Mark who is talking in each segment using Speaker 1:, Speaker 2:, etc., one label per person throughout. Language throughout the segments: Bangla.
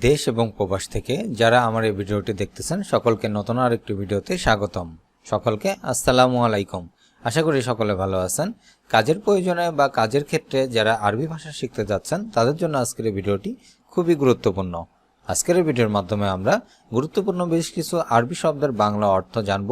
Speaker 1: দেশ এবং প্রবাস থেকে যারা আমার এই ভিডিওটি দেখতেছেন, সকলকে নতুন আর একটি ভিডিওতে স্বাগতম। সকলকে আসসালামু আলাইকুম। আশা করি সকলে ভালো আছেন। কাজের প্রয়োজনে বা কাজের ক্ষেত্রে যারা আরবি ভাষা শিখতে যাচ্ছেন, তাদের জন্য আজকের এই ভিডিওটি খুবই গুরুত্বপূর্ণ। আজকের এই ভিডিওর মাধ্যমে আমরা গুরুত্বপূর্ণ বেশ কিছু আরবি শব্দের বাংলা অর্থ জানব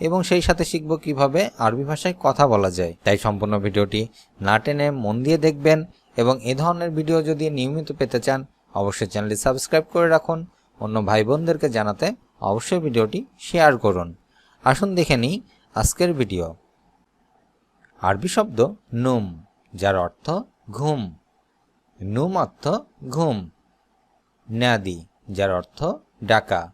Speaker 1: এবং সেই সাথে শিখব কীভাবে আরবি ভাষায় কথা বলা যায়। তাই সম্পূর্ণ ভিডিওটি না টেনে মন দিয়ে দেখবেন এবং এ ধরনের ভিডিও যদি নিয়মিত পেতে চান অবশ্যই চ্যানেলটি সাবস্ক্রাইব করে রাখুন। অন্য ভাই বোনদেরকে জানাতে অবশ্যই ভিডিওটি শেয়ার করুন। আসুন দেখে নিই আজকের ভিডিও। আরবি শব্দ নুম, যার অর্থ ঘুম। নুম অর্থ ঘুম। নাদি, যার অর্থ ডাকা।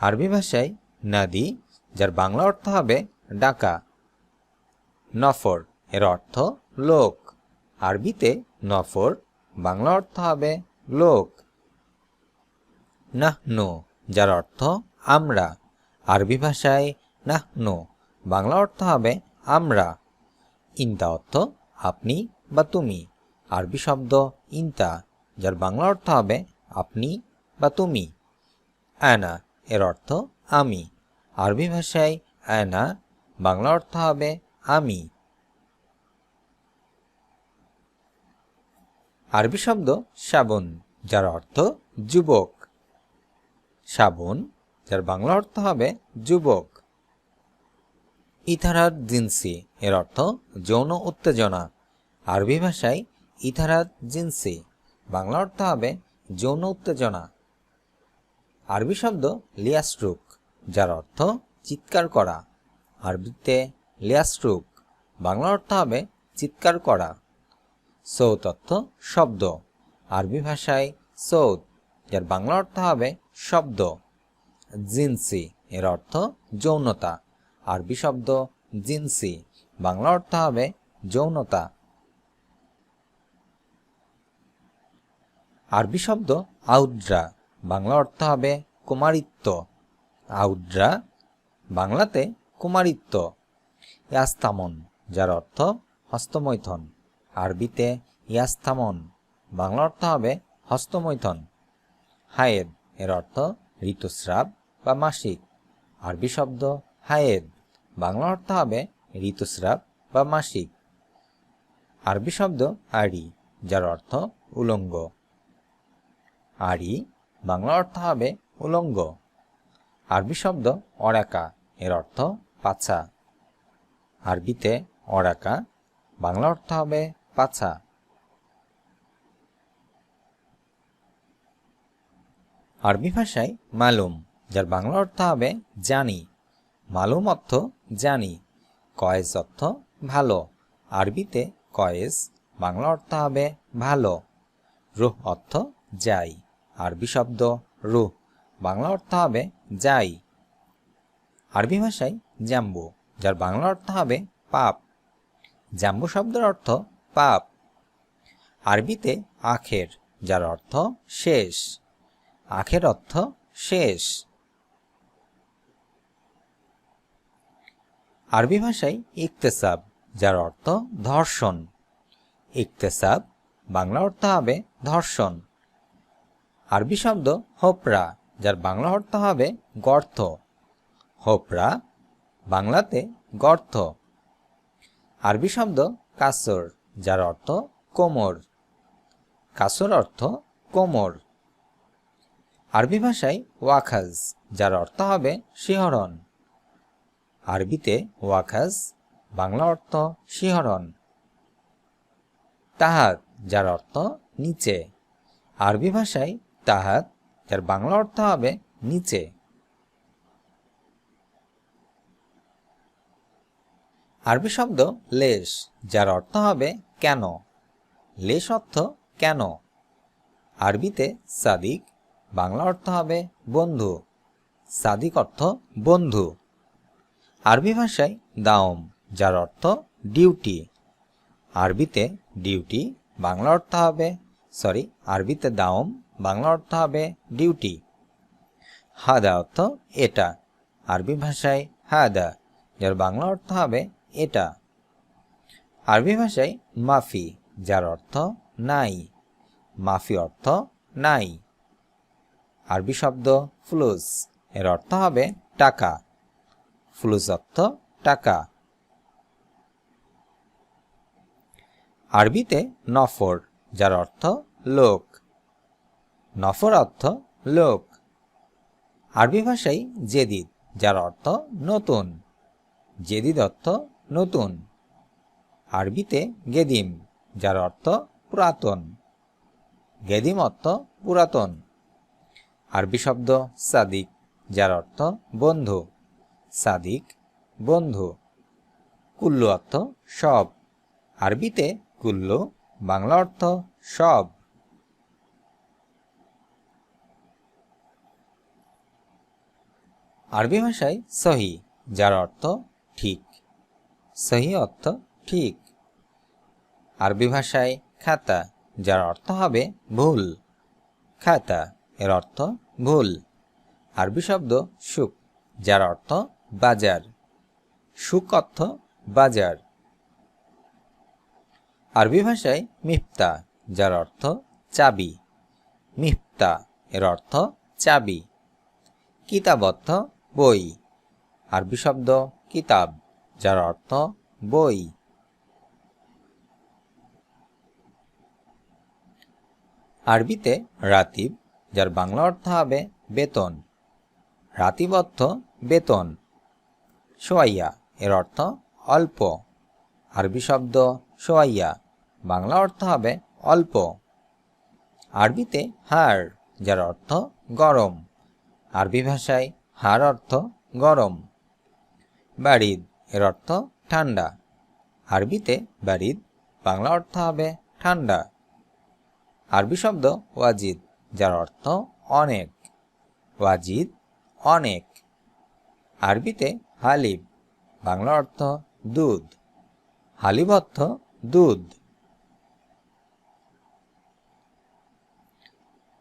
Speaker 1: আরবি ভাষায় নাদি, যার বাংলা অর্থ হবে ডাকা। নফর, এর অর্থ লোক। আরবিতে নফর, বাংলা অর্থ হবে লোক। নাহনু, যার অর্থ আমরা। আরবি ভাষায় নাহনু, বাংলা অর্থ হবে আমরা। ইন্তা অর্থ আপনি বা তুমি। আরবি শব্দ ইন্তা, যার বাংলা অর্থ হবে আপনি বা তুমি। আয়না এর অর্থ আমি। আরবি ভাষায় আয়না বাংলা অর্থ হবে আমি। আরবি শব্দ শ্রাবণ যার অর্থ যুবক। শ্রাবণ যার বাংলা অর্থ হবে যুবক। ইথারাত জিন্সি, এর অর্থ যৌন উত্তেজনা। আরবি ভাষায় ইথারাত জিন্সি, বাংলা অর্থ হবে যৌন উত্তেজনা। আরবি শব্দ লিয়াস্ট্রুক যার অর্থ চিৎকার করা। আরবিতে লিয়াস্ট্রুক বাংলা অর্থ হবে চিৎকার করা। সৌত অর্থ শব্দ। আরবি ভাষায় সৌত, যার বাংলা অর্থ হবে শব্দ। জিনসি, এর অর্থ যৌনতা। আরবি শব্দ জিনসি, বাংলা অর্থ হবে যৌনতা। আরবি শব্দ আউদ্রা বাংলা অর্থ হবে কুমারিত্ব। আউদ্রা বাংলাতে কুমারিত্ব। ইয়াস্তামন যার অর্থ হস্তমৈথন। আরবিতে ইয়াস্তামন বাংলা অর্থ হবে হস্তমৈথন। হায়েদ এর অর্থ ঋতুস্রাব বা মাসিক। আরবি শব্দ হায়েদ। বাংলা অর্থ হবে ঋতুস্রাব বা মাসিক। আরবি শব্দ আড়ি, যার অর্থ উলঙ্গ। আড়ি, বাংলা অর্থ হবে উলঙ্গ। আরবি শব্দ অরাকা, এর অর্থ পাছা। আরবিতে অরাকা, বাংলা অর্থ হবে পাছা। আরবি ভাষায় মালুম, যার বাংলা অর্থ হবে জানি। মালুম অর্থ জানি, কয়েস অর্থ ভালো। আরবিতে কয়েস, বাংলা অর্থ হবে ভালো। রুহ অর্থ যাই, আরবি শব্দ রুহ, বাংলা অর্থ হবে যাই। আরবি ভাষায় জাম্বু, যার বাংলা অর্থ হবে পাপ। জাম্বু শব্দের অর্থ পাপ। আরবিতে আখের, যার অর্থ শেষ। আখের অর্থ শেষ। আরবি ভাষায় ইকতেসাব, যার অর্থ ধর্ষণ। ইকতেসাব, বাংলা অর্থ হবে ধর্ষণ। আরবি শব্দ হোপরা, যার বাংলা অর্থ হবে গর্ত। হোপরা, বাংলাতে গর্ত। আরবি শব্দ কাসর, যার অর্থ কোমর। কাসর অর্থ কোমর। আরবি ভাষায় ওয়াখাজ, যার অর্থ হবে শিহরণ। আরবিতে ওয়াখাজ, বাংলা অর্থ শিহরণ। তাহাত, যার অর্থ নিচে। আরবি ভাষায় তাহাত, যার বাংলা অর্থ হবে নিচে। আরবি শব্দ লেশ, যার অর্থ হবে কেন। লেশ অর্থ কেন। আরবিতে সাদিক বাংলা অর্থ হবে বন্ধু, সাদিক অর্থ বন্ধু। আরবি ভাষায় দাওম, যার অর্থ ডিউটি। আরবিতে ডিউটি, বাংলা অর্থ হবে, সরি, আরবিতে দাওম, বাংলা অর্থ হবে ডিউটি। হাদা অর্থ এটা। আরবি ভাষায় হাদা, যার বাংলা অর্থ হবে এটা। আরবি ভাষায় মাফি, যার অর্থ নাই। মাফি অর্থ নাই। আরবি শব্দ ফ্লুস। এর অর্থ হবে টাকা। ফ্লুস অর্থ টাকা। আরবিতে নফর, যার অর্থ লোক। নফর অর্থ লোক। আরবি ভাষায় জেদিদ, যার অর্থ নতুন। জেদিদ অর্থ নতুন। আরবিতে গেদিম, যার অর্থ পুরাতন। গেদিম অর্থ পুরাতন। আরবি শব্দ সাদিক, যার অর্থ বন্ধু। সাদিক, বন্ধু। কুল্লু অর্থ সব। আরবিতে কুল্লু, বাংলা অর্থ সব। আরবি ভাষায় সহি, যার অর্থ ঠিক। সহি অর্থ ঠিক। আরবি ভাষায় খাতা, যার অর্থ হবে ভুল। খাতা। এর অর্থ ভুল। আরবি শব্দ সুখ, যার অর্থ বাজার। সুখ অর্থ বাজার। আরবি ভাষায় মিফতা, যার অর্থ চাবি। মিফতা এর অর্থ চাবি। কিতাব অর্থ বই। আরবি শব্দ কিতাব, যার অর্থ বই। আরবিতে রাতিব যার বাংলা অর্থ হবে বেতন। রাতিব অর্থ বেতন। সোয়াইয়া, এর অর্থ অল্প। আরবি শব্দ সোয়াইয়া, বাংলা অর্থ হবে অল্প। আরবিতে হাড় যার অর্থ গরম। আরবি ভাষায় হাড় অর্থ গরম। বাড়িদ এর অর্থ ঠান্ডা। আরবিতে বাড়িদ বাংলা অর্থ হবে ঠান্ডা। আরবি শব্দ ওয়াজিদ যার অর্থ অনেক, ওয়াজিদ অনেক। আরবিতে হালিব, বাংলা অর্থ দুধ। হালিব অর্থ দুধ।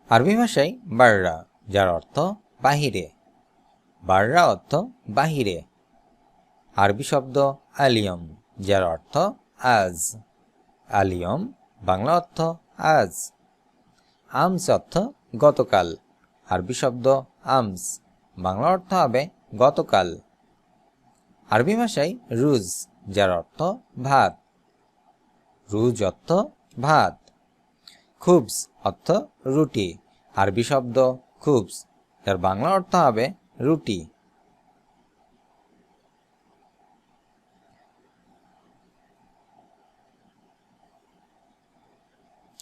Speaker 1: আরবি ভাষায় বাররা, যার অর্থ বাহিরে। বাররা অর্থ বাহিরে। আরবি শব্দ আলিয়ম, যার অর্থ আজ। আলিয়ম, বাংলা অর্থ আজ। আমস অর্থ গতকাল। আরবি শব্দ আমস বাংলা অর্থ হবে গতকাল। আরবি ভাষায় রুজ, যার অর্থ ভাত। রুজ অর্থ ভাত। খুবস অর্থ রুটি। আরবি শব্দ খুবস, যার বাংলা অর্থ হবে রুটি।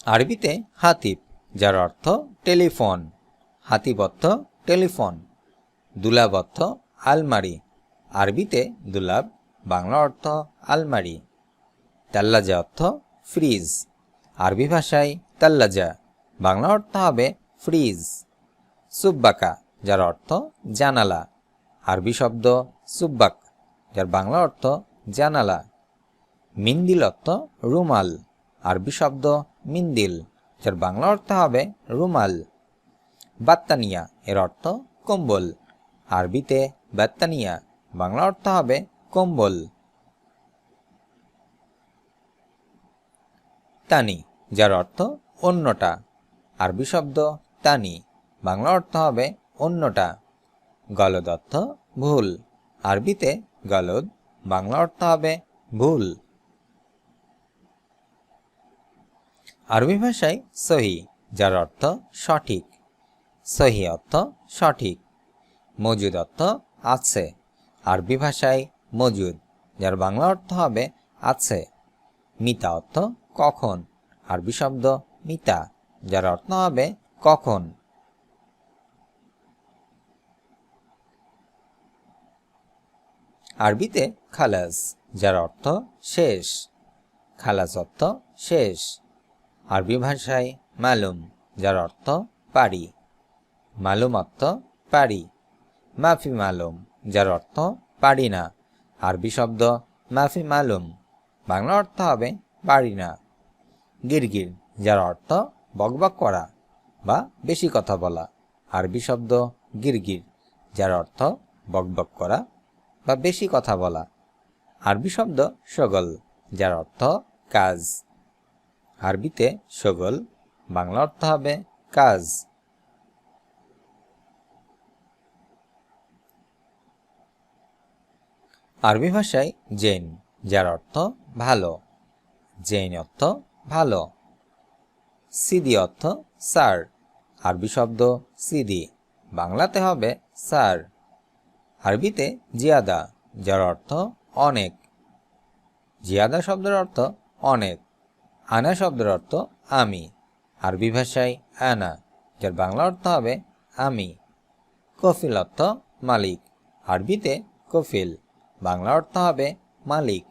Speaker 1: আরবিতে হাতিব যার অর্থ টেলিফোন হাতিব অর্থ টেলিফোন দুলাব অর্থ আলমারি। আরবিতে দুলাব, বাংলা অর্থ আলমারি। তাল্লাজা অর্থ ফ্রিজ। আরবি ভাষায় তাল্লাজা, বাংলা অর্থ হবে ফ্রিজ। সুব্বাকা, যার অর্থ জানালা। আরবি শব্দ সুব্বাক, যার বাংলা অর্থ জানালা। মিন্দিল অর্থ রুমাল। আরবি শব্দ মিন্দিল। যার বাংলা অর্থ হবে রুমাল। বাত্তানিয়া এর অর্থ কম্বল। আরবিতে বাত্তানিয়া, বাংলা অর্থ হবে কম্বল। তানি, যার অর্থ অন্যটা। আরবি শব্দ তানি, বাংলা অর্থ হবে অন্যটা। গলদ অর্থ ভুল। আরবিতে গলদ, বাংলা অর্থ হবে ভুল। আরবি ভাষায় সহি, যার অর্থ সঠিক। সহি অর্থ সঠিক। মজুদ অর্থ আছে। আরবি ভাষায় মজুদ, যার বাংলা অর্থ হবে আছে। মিতা অর্থ কখন। আরবি শব্দ মিতা, যার অর্থ হবে কখন। আরবিতে খালাস, যার অর্থ শেষ। খালাস অর্থ শেষ। আরবি ভাষায় মালুম, যার অর্থ পারি মালুম অর্থ পারি মাফি মালুম, যার অর্থ পারি না। আরবি শব্দ মাফি মালুম, বাংলা অর্থ হবে পারি না। গিরগির, যার অর্থ বকবক করা বা বেশি কথা বলা। আরবি শব্দ গিরগির, যার অর্থ বকবক করা বা বেশি কথা বলা। আরবি শব্দ সগল যার অর্থ কাজ। আরবিতে সগল, বাংলা অর্থ হবে কাজ। আরবি ভাষায় জেন, যার অর্থ ভালো। জেন অর্থ ভালো। সিদি অর্থ স্যার। আরবি শব্দ সিদি, বাংলাতে হবে স্যার। আরবিতে জিয়াদা, যার অর্থ অনেক। জিয়াদা শব্দের অর্থ অনেক। আনা শব্দের অর্থ আমি। আরবি ভাষায় আনা, যার বাংলা অর্থ হবে আমি। কফিল অর্থ মালিক, আরবিতে কফিল, বাংলা অর্থ হবে মালিক।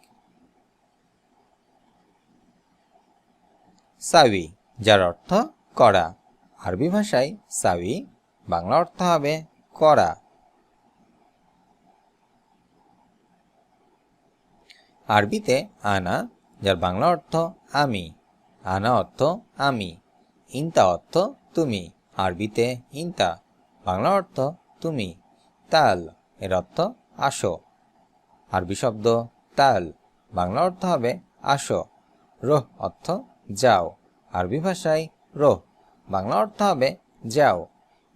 Speaker 1: সাবি যার অর্থ করা, আরবি ভাষায় সাবি বাংলা অর্থ হবে করা। আরবিতে আনা যার বাংলা অর্থ আমি, আনা অর্থ আমি, ইনতা অর্থ তুমি, আরবিতে ইনতা, বাংলা অর্থ তুমি, তাল, এর অর্থ আসো। আরবি শব্দ তাল, বাংলা অর্থ হবে আসো। রোহ অর্থ যাও। আরবি ভাষায় রোহ, বাংলা অর্থ হবে যাও।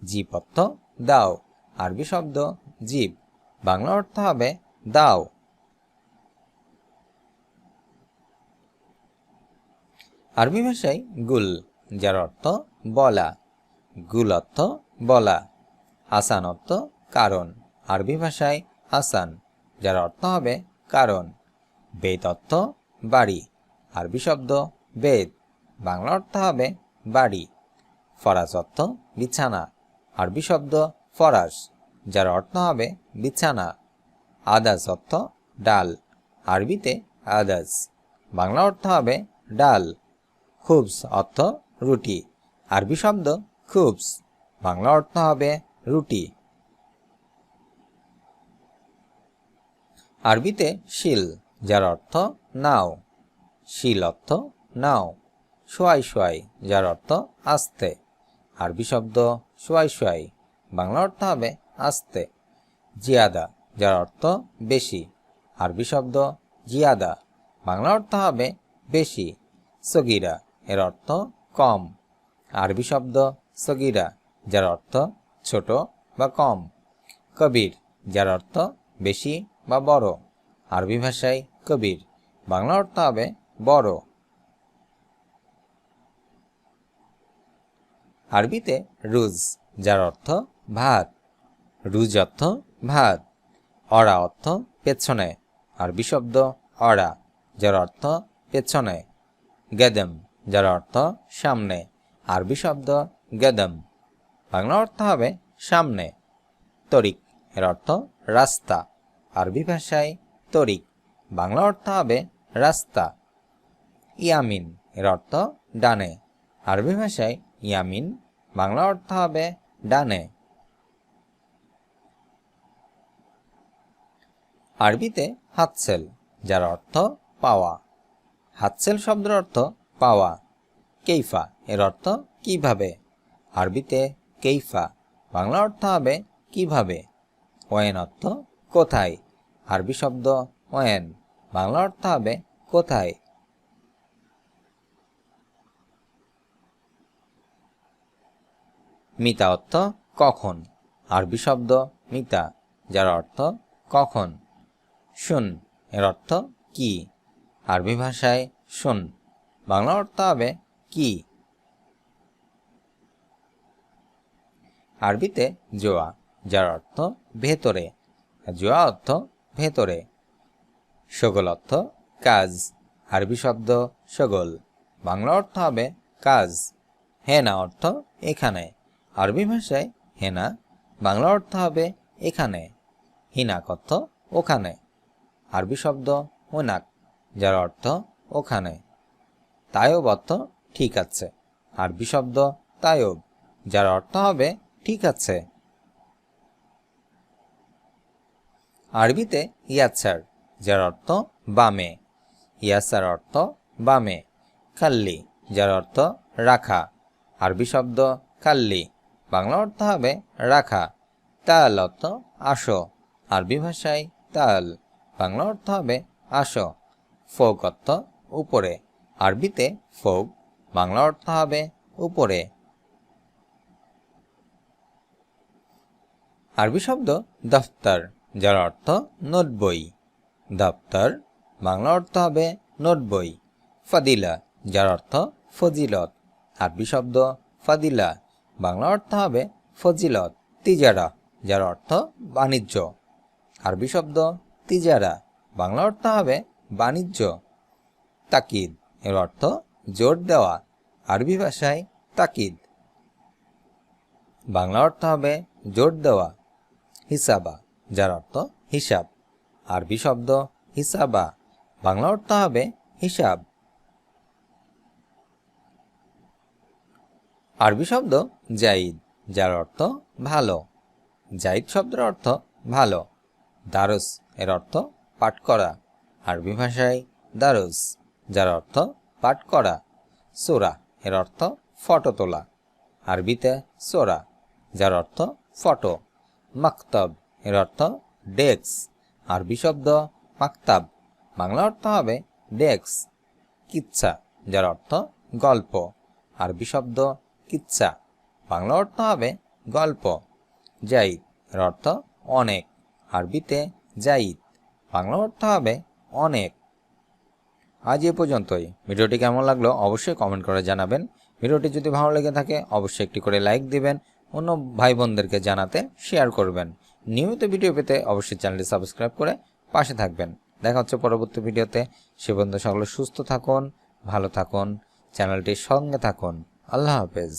Speaker 1: জীব অর্থ দাও। আরবি শব্দ জীব, বাংলা অর্থ হবে দাও। আরবি ভাষায় গুল, যার অর্থ বলা। গুল অর্থ বলা, আসান অর্থ কারণ। আরবি ভাষায় আসান, যার অর্থ হবে কারণ। বেদ অর্থ বাড়ি, আরবি শব্দ বেদ, বাংলা অর্থ হবে বাড়ি। ফরাস অর্থ বিছানা, আরবি শব্দ ফরাস, যার অর্থ হবে বিছানা। আদাস অর্থ ডাল, আরবিতে আদাস, বাংলা অর্থ হবে ডাল। খুবস অর্থ রুটি। আরবি শব্দ খুবস। বাংলা অর্থ হবে রুটি। আরবিতে শিল, যার অর্থ নাও। শিল অর্থ নাও। সোয়াই সোয়াই যার অর্থ আস্তে। আরবি শব্দ সোয়াই সোয়াই বাংলা অর্থ হবে আস্তে। জিয়াদা, যার অর্থ বেশি। আরবি শব্দ জিয়াদা, বাংলা অর্থ হবে বেশি। সগিরা এর অর্থ কম। আরবি শব্দ সগিরা, যার অর্থ ছোট বা কম। কবির, যার অর্থ বেশি বা বড়। আরবি ভাষায় কবির, বাংলা অর্থ হবে বড়। আরবিতে রুজ, যার অর্থ ভাত। রুজ অর্থ ভাত। অড়া অর্থ পেছনে। আরবি শব্দ অড়া যার অর্থ পেছনে। গেদম যার অর্থ সামনে। আরবি শব্দ গেদম। বাংলা অর্থ হবে সামনে। তরিক, এর অর্থ রাস্তা। আরবি ভাষায় তরিক। বাংলা অর্থ হবে রাস্তা। ইয়ামিন, এর অর্থ ডানে। আরবি ভাষায় ইয়ামিন, বাংলা অর্থ হবে ডানে। আরবিতে হাতসেল, যার অর্থ পাওয়া। হাতসেল শব্দের অর্থ পাওয়া। কেইফা এর অর্থ কীভাবে? আরবিতে কেইফা, বাংলা অর্থ হবে কীভাবে? ওয়েন অর্থ কোথায়? আরবি শব্দ ওয়েন, বাংলা অর্থ হবে কোথায়? মিতা অর্থ কখন? আরবি শব্দ মিতা, যার অর্থ কখন? শুন এর অর্থ কি? আরবি ভাষায় শুন। বাংলা অর্থ হবে কি? আরবিতে জোয়া, যার অর্থ ভেতরে। জোয়া অর্থ ভেতরে। সগল অর্থ কাজ। আরবি শব্দ সগল। বাংলা অর্থ হবে কাজ। হেনা অর্থ এখানে। আরবি ভাষায় হেনা, বাংলা অর্থ হবে এখানে। হিনাক অর্থ ওখানে। আরবি শব্দ ওনাক, যার অর্থ ওখানে। তায়ব অর্থ ঠিক আছে। আরবি শব্দ তায়ব যার অর্থ হবে, ঠিক আছে। আরবিতে ইয়াচ্ছার যার অর্থ বামে। ইয়াসার অর্থ বামে। কাল্লি যার অর্থ রাখা। আরবি শব্দ কাল্লি বাংলা অর্থ হবে রাখা। তাল অর্থ আসো। আরবি ভাষায় তাল, বাংলা অর্থ হবে আসো। ফোক অর্থ উপরে। আরবিতে ফোক বাংলা অর্থ হবে উপরে। আরবি শব্দ দফতর, যার অর্থ নোট বই দপ্তর বাংলা অর্থ হবে নোট বই ফাদিলা, যার অর্থ ফজিলত। আরবি শব্দ ফাদিলা, বাংলা অর্থ হবে ফজিলত, তিজারা, যার অর্থ বাণিজ্য। আরবি শব্দ তিজারা, বাংলা অর্থ হবে বাণিজ্য। তাকিদ এর অর্থ জোর দেওয়া, আরবি ভাষায় তাকিদ। বাংলা অর্থ হবে জোর দেওয়া, হিসাবা, যার অর্থ হিসাব। আরবি শব্দ হিসাবা, বাংলা অর্থ হবে হিসাব। আরবি শব্দ জাইদ, যার অর্থ ভালো। জাইদ শব্দের অর্থ ভালো। দারুস, এর অর্থ পাঠ করা। আরবি ভাষায় দারুস। যার অর্থ পাঠ করা। সোরা, এর অর্থ ফটো তোলা। আরবিতে সোরা, যার অর্থ ফটো। মাকতব, এর অর্থ ডেক্স আরবি শব্দ মাকতাব। বাংলা অর্থ হবে ডেক্স কিচ্ছা, যার অর্থ গল্প। আরবি শব্দ কিচ্ছা। বাংলা অর্থ হবে গল্প। জাইদ, এর অর্থ অনেক। আরবিতে জাইদ। বাংলা অর্থ হবে অনেক। আজ এ পর্যন্তই। ভিডিওটি কেমন লাগল অবশ্যই কমেন্ট করে জানাবেন। ভিডিওটি যদি ভালো লেগে থাকে, অবশ্যই একটি করে লাইক দিবেন, অন্য ভাই বোনদেরকে জানাতে শেয়ার করবেন। নিয়মিত ভিডিও পেতে অবশ্যই চ্যানেলটি সাবস্ক্রাইব করে পাশে থাকবেন। দেখা হচ্ছে পরবর্তী ভিডিওতে সে বন্ধু সকলে সুস্থ থাকুন, ভালো থাকুন চ্যানেলটির সঙ্গে থাকুন। আল্লাহ হাফেজ।